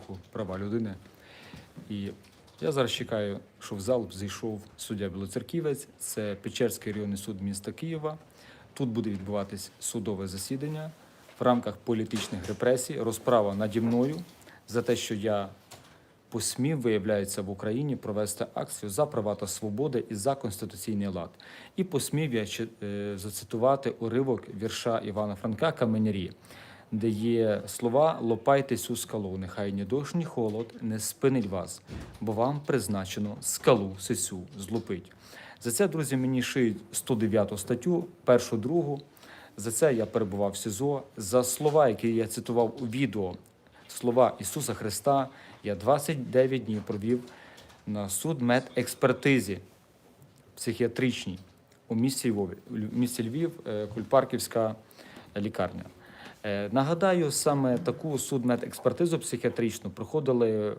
руху права людини. І я зараз чекаю, що в зал зайшов суддя Білоцерківець, це Печерський районний суд міста Києва. Тут буде відбуватись судове засідання в рамках політичних репресій, розправа наді мною за те, що я посмів, виявляється, в Україні провести акцію за права та свободи і за конституційний лад. І посмів я е, зацитувати уривок вірша Івана Франка Каменярі, де є слова Лопайтесь у скалу, нехай ні дощ, ні холод не спинить вас, бо вам призначено скалу сисю злупить. За це, друзі, мені шиють 109 статтю, першу, другу. За це я перебував в СІЗО. За слова, які я цитував у відео, слова Ісуса Христа, я 29 днів провів на судмедекспертизі психіатричній у місті Львові, місті Львів, е, Кульпарківська лікарня. Е, Нагадаю, саме таку судмедекспертизу психіатричну проходили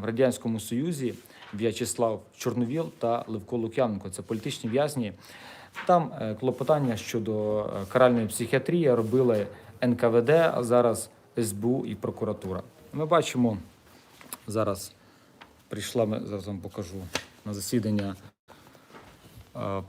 в Радянському Союзі В'ячеслав Чорновіл та Левко Лук'яненко. Це політичні в'язні. Там е, клопотання щодо е, каральної психіатрії робили НКВД, а зараз СБУ і прокуратура. Ми бачимо зараз прийшла, ми зараз вам покажу на засідання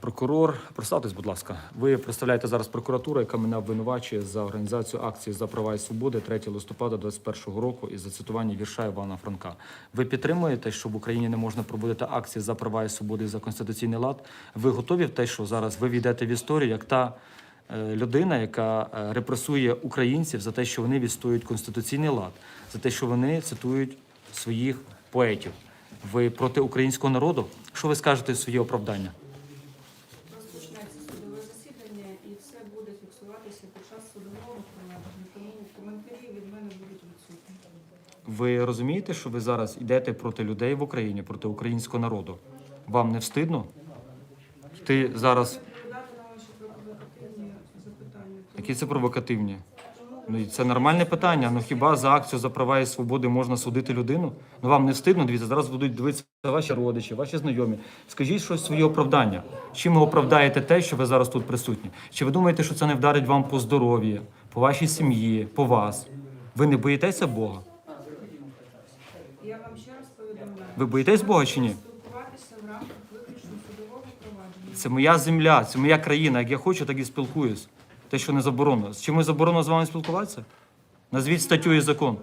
прокурор. Представтесь, будь ласка. Ви представляєте зараз прокуратуру, яка мене обвинувачує за організацію акції за права і свободи 3 листопада 2021 року і за цитування вірша Івана Франка. Ви підтримуєте, що в Україні не можна проводити акції за права і свободи і за конституційний лад? Ви готові в те, що зараз ви війдете в історію як та е, людина, яка е, репресує українців за те, що вони відстоюють конституційний лад, за те, що вони цитують своїх поетів. Ви проти українського народу? Що ви скажете своє оправдання? Розпочнеться судове засідання і все буде фіксуватися під час судового проведення. Тому коментарі від мене будуть відсутні. Ви розумієте, що ви зараз йдете проти людей в Україні, проти українського народу? Вам не встидно? Ти зараз які це провокативні? Ну це нормальне питання. Ну хіба за акцію за права і свободи можна судити людину? Ну вам не встидно? Дивіться, зараз будуть дивитися ваші родичі, ваші знайомі. Скажіть щось своє оправдання. Чим ви оправдаєте те, що ви зараз тут присутні? Чи ви думаєте, що це не вдарить вам по здоров'ю, по вашій сім'ї, по вас? Ви не боїтеся Бога? Я вам ще раз повідомляю. Ви боїтесь Бога чи ні? Спілкуватися в рамках виключно судового провадження. Це моя земля, це моя країна. Як я хочу, так і спілкуюсь. Те, що не заборонено. З чимось заборонено з вами спілкуватися? Назвіть статтю і закон.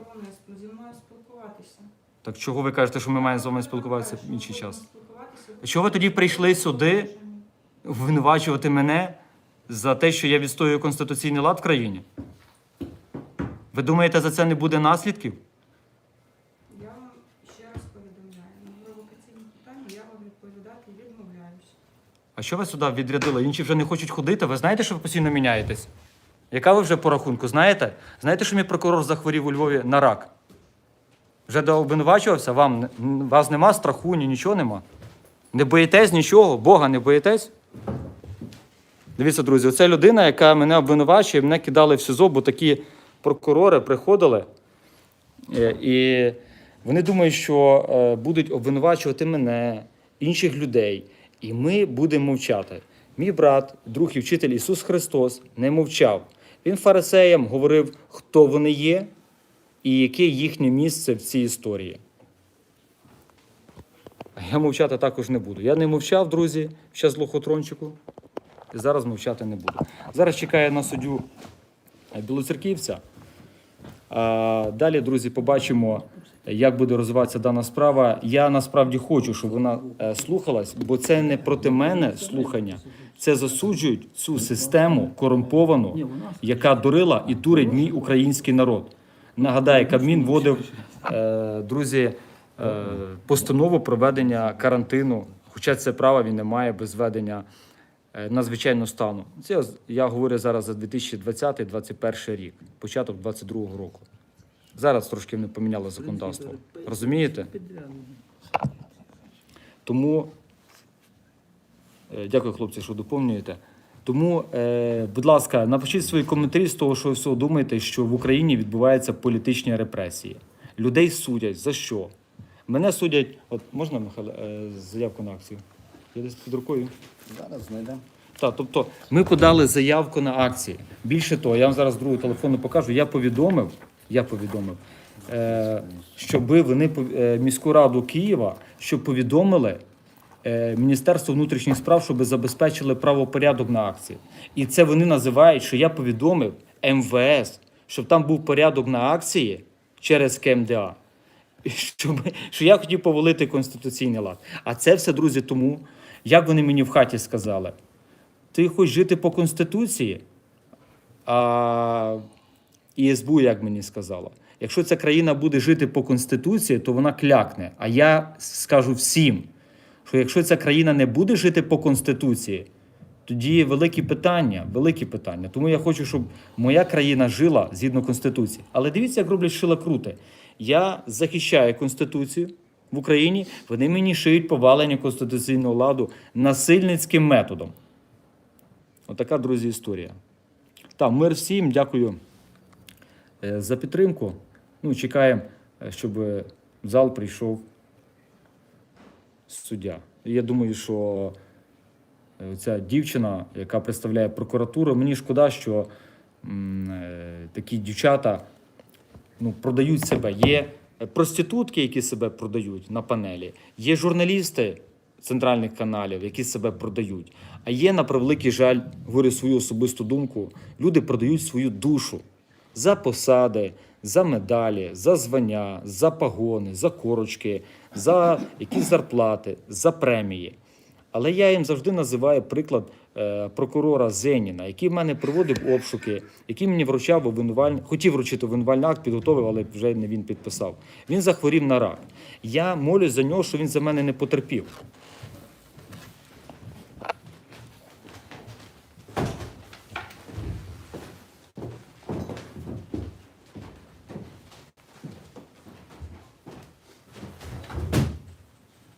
Так чого ви кажете, що ми маємо з вами спілкуватися в інший час? Чого ви тоді прийшли сюди обвинувачувати мене за те, що я відстоюю конституційний лад в країні? Ви думаєте, за це не буде наслідків? Я вам ще раз повідомляю. На провокаційні питання я вам відповідати відмовляюсь. А що ви сюди відрядили? Інші вже не хочуть ходити. Ви знаєте, що ви постійно міняєтесь? Яка ви вже по рахунку? Знаєте? Знаєте, що мій прокурор захворів у Львові на рак? Вже дообвинувачувався? Вам вас нема страху, ні нічого нема. Не боїтесь нічого, Бога не боїтесь? Дивіться, друзі, оце людина, яка мене обвинувачує, мене кидали в СІЗО, бо такі прокурори приходили. Е, І вони думають, що е, будуть обвинувачувати мене, інших людей, і ми будемо мовчати. Мій брат, друг і вчитель Ісус Христос не мовчав. Він фарисеям говорив, хто вони є і яке їхнє місце в цій історії. Я мовчати також не буду. Я не мовчав, друзі, ще з лохотрончику, і зараз мовчати не буду. Зараз чекаю на суддю білоцерківця. Далі, друзі, побачимо, як буде розвиватися дана справа. Я насправді хочу, щоб вона е, слухалась, бо це не проти мене слухання. Це засуджують цю систему корумповану, яка дурила і дурить мій український народ. Нагадаю, Кабмін вводив, е, друзі, е, постанову проведення карантину, хоча це право він не має без введення надзвичайного стану. Це я говорю зараз за 2020-2021 рік, початок 2022 року. Зараз трошки не поміняло законодавство. Розумієте? Тому е, дякую, хлопці, що доповнюєте. Тому, е, будь ласка, напишіть свої коментарі з того, що ви все думаєте, що в Україні відбуваються політичні репресії. Людей судять за що? Мене судять. От можна, Михайло, е, заявку на акцію? Я десь під рукою. Зараз знайдемо. Так, тобто ми подали заявку на акції. Більше того, я вам зараз другу телефону покажу. Я повідомив, я повідомив е, щоб вони е, міську раду Києва, щоб повідомили е, Міністерство внутрішніх справ, щоб забезпечили правопорядок на акції. І це вони називають, що я повідомив МВС, щоб там був порядок на акції через КМДА. Щоб, що я хотів повалити конституційний лад. А це все, друзі, тому, як вони мені в хаті сказали, ти хочеш жити по Конституції, а і СБУ, як мені сказала, якщо ця країна буде жити по Конституції, то вона клякне. А я скажу всім, що якщо ця країна не буде жити по Конституції, тоді великі питання, великі питання. Тому я хочу, щоб моя країна жила згідно Конституції. Але дивіться, як роблять шила крути. Я захищаю Конституцію в Україні, вони мені шиють повалення конституційного ладу насильницьким методом. Отака, друзі, історія. Так, мир всім, дякую за підтримку. Ну, чекаємо, е, щоб в зал прийшов суддя. Я думаю, що е, ця дівчина, яка представляє прокуратуру, мені шкода, що е, такі дівчата ну, продають себе. Є проститутки, які себе продають на панелі, є журналісти центральних каналів, які себе продають. А є, на превеликий жаль, говорю свою особисту думку, люди продають свою душу за посади, за медалі, за звання, за погони, за корочки, за якісь зарплати, за премії. Але я їм завжди називаю приклад е, прокурора Зеніна, який в мене проводив обшуки, який мені вручав обвинувальний, хотів вручити обвинувальний акт, підготовив, але вже не він підписав. Він захворів на рак. Я молюсь за нього, що він за мене не потерпів.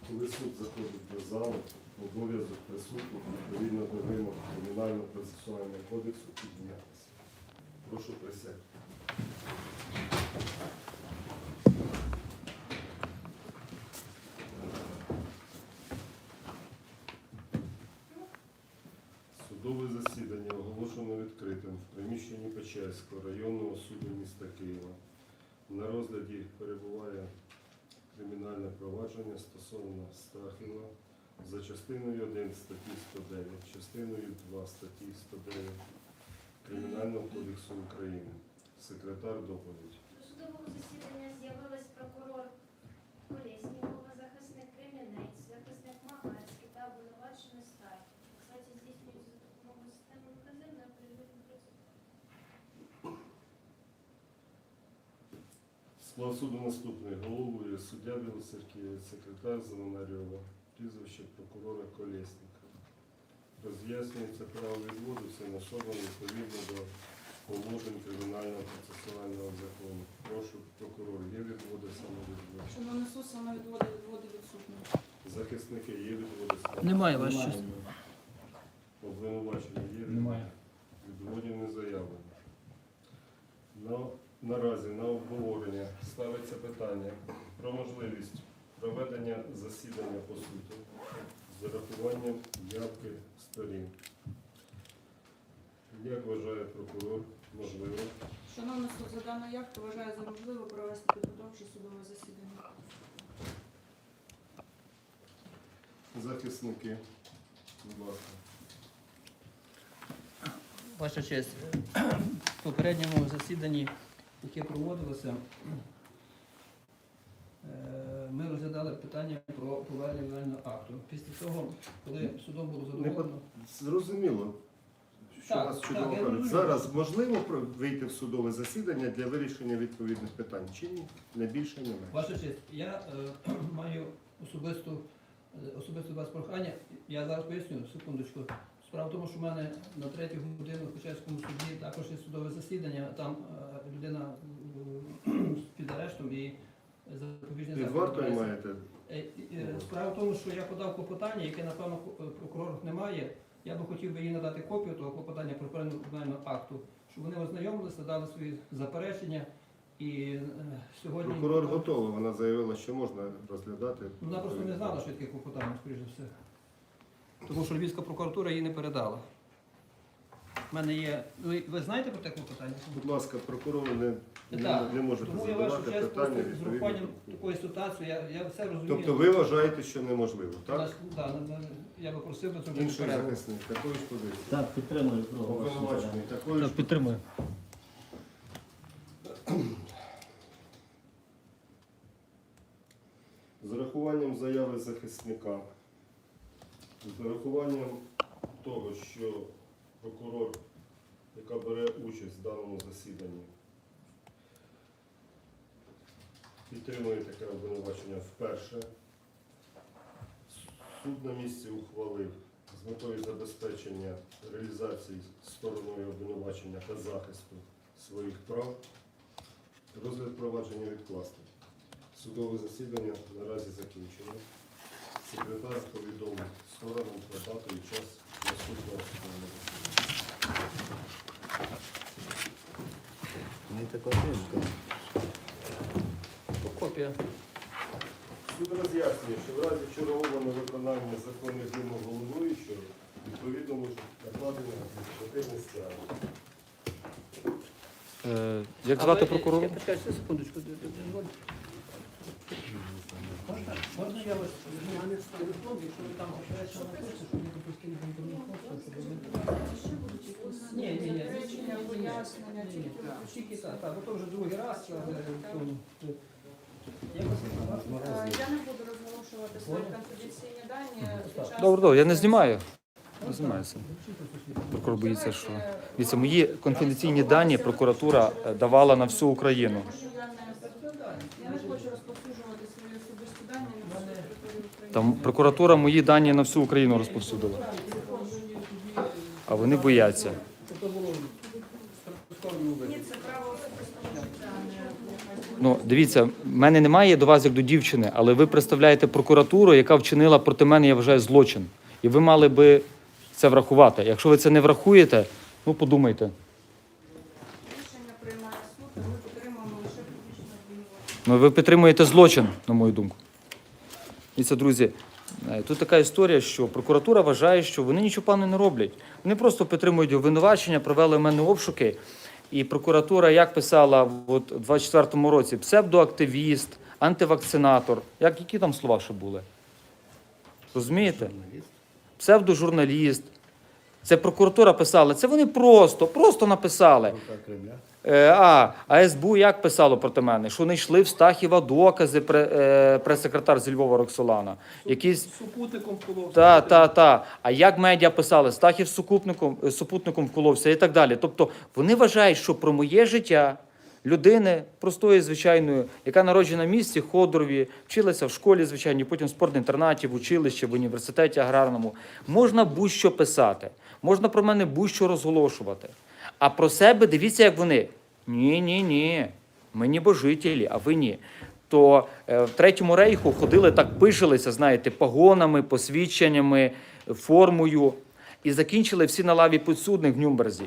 Коли суд залу, обов'язок присутніх відповідно до вимог Кримінального процесуального кодексу піднятися. Прошу присягти. Судове засідання оголошено відкритим в приміщенні Печерського районного суду міста Києва. На розгляді перебуває кримінальне провадження стосовно Стахіва за частиною 1 статті 109, частиною 2 статті 109 Кримінального кодексу України. Секретар доповідь. До судового засідання з'явились прокурор Колєснікова, захисник Кремінець, захисник Магарський та обвинувачений Сталь. Кстати, здійснюється за допомогою системи вказівної перевірки процесу. Склад суду наступний. Головує суддя Білоцерківець, секретар Зеленарьова, прізвище прокурора Колєсника. Роз'яснюється право відводу цим особам відповідно до положень Кримінального процесуального закону. Прошу, прокурор, є відводи самовідводу? Шановний суд, саме відводи відводи відсутні. Захисники є відводи самовідводу? Немає ваша честь. Обвинувачення є? Немає. Відводів не заявлено. На, наразі на обговорення ставиться питання про можливість проведення засідання по суті з урахуванням явки сторін. Як вважає прокурор, можливо? Шановний суд, за даною явку вважаю за можливо провести підготовче судове засідання. Захисники, будь ласка. Ваша честь, в попередньому засіданні, яке проводилося, ми розглядали питання про повернення акту. Після того, коли судом було задоволено, Зрозуміло, що Так, вас чудово я кажуть. Зараз можливо вийти в судове засідання для вирішення відповідних питань чи ні? Не більше, не менше. ваша честь, я е, маю особисту, е, особисто вас прохання. Я зараз поясню, секундочку. Справа в тому, що в мене на третю годину в Печерському суді також є судове засідання. Там е, людина е, під арештом і запобіжний Під вартою маєте? Е, е, Справа в тому, що я подав клопотання, яке, напевно, е, прокурор не має. Я би хотів би їй надати копію того клопотання про повернення акту, щоб вони ознайомилися, дали свої заперечення. І сьогодні Прокурор готова, вона заявила, що можна розглядати. Вона просто не знала, що таке клопотання, скоріш за все. Тому що Львівська прокуратура її не передала. В мене є. Ви, ви знаєте про таке питання? Будь ласка, прокурор не, не, Так. не можете Тому я вашу задавати честь питання просто з відповідно. урахуванням такої ситуації, я, я все розумію. Тобто ви вважаєте, що неможливо, так? Нас- да, на- на- я би просив би зробити Інший перерву. захисник, такої ж позиції. Так, підтримую. Обвинувачений, такої ж підтримую. З урахуванням заяви захисника, з урахуванням того, що прокурор, яка бере участь в даному засіданні, підтримує таке обвинувачення вперше. Суд на місці ухвалив з метою забезпечення реалізації стороною обвинувачення та захисту своїх прав. Розгляд провадження відкласти. Судове засідання наразі закінчено. Секретар повідомив сторонам про дату і час судового засідання. Маєте копію? Копія. Суд роз'яснює, що в разі чергового невиконання законних вимог головуючого відповідно можуть накладені адміністративні стягнення. Е, як звати прокурора? Я почекайте секундочку. дозвольте. Я вас візьму мене якщо ви там допустили до інтернету, щоб ви... Ще будуть якісь Ні, ні, ні. речення, пояснення, тільки так, так, бо то вже другий раз. Я не буду розголошувати свої конфіденційні дані. Добре, добре, я не знімаю. Не знімаюся. Прокурор боїться, що. Дивіться, мої конфіденційні дані прокуратура е, давала на всю Україну. Я не- Я не хочу розповсюджувати свої особисті дані на всю територію України. Там прокуратура мої дані на всю Україну розповсюдила. А вони бояться. Ну, дивіться, в мене немає до вас як до дівчини, але ви представляєте прокуратуру, яка вчинила проти мене, я вважаю, злочин. І ви мали би це врахувати. Якщо ви це не врахуєте, ну подумайте. Рішення приймає суд, ми підтримуємо лише обвинувачення. Ну, ви підтримуєте злочин, на мою думку. І це, друзі, е, тут така історія, що прокуратура вважає, що вони нічого поганого не роблять. Вони просто підтримують обвинувачення, провели в мене обшуки. І прокуратура як писала от, у 24-му році псевдоактивіст, антивакцинатор. Як, які там слова ще були? Розумієте? Псевдожурналіст. Це прокуратура писала. Це вони просто, просто написали. Е, А, а СБУ як писало проти мене? Що не йшли в Стахіва докази е, прес-секретар зі Львова Роксолана. Якісь Супутником вколовся. та, та, та. А як медіа писали, Стахів супутником, е, супутником вколовся і так далі. Тобто вони вважають, що про моє життя людини простої, звичайної, яка народжена в місті Ходорові, вчилася в школі, звичайній, потім в спортінтернаті, в училищі, в університеті аграрному, можна будь-що писати, можна про мене будь-що розголошувати. А про себе дивіться, як вони. Ні, ні, ні. Ми небожителі, а ви ні. То е, в третьому рейху ходили так, пишалися, знаєте, погонами, посвідченнями, формою, і закінчили всі на лаві підсудних в Нюрнберзі.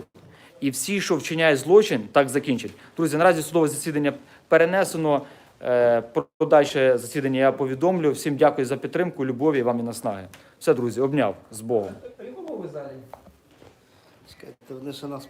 І всі, що вчиняють злочин, так закінчать. Друзі, наразі судове засідання перенесено. Е, Про подальше засідання я повідомлю. Всім дякую за підтримку, любові вам і наснаги. Все, друзі, обняв з Богом. Чекайте, вони ще нас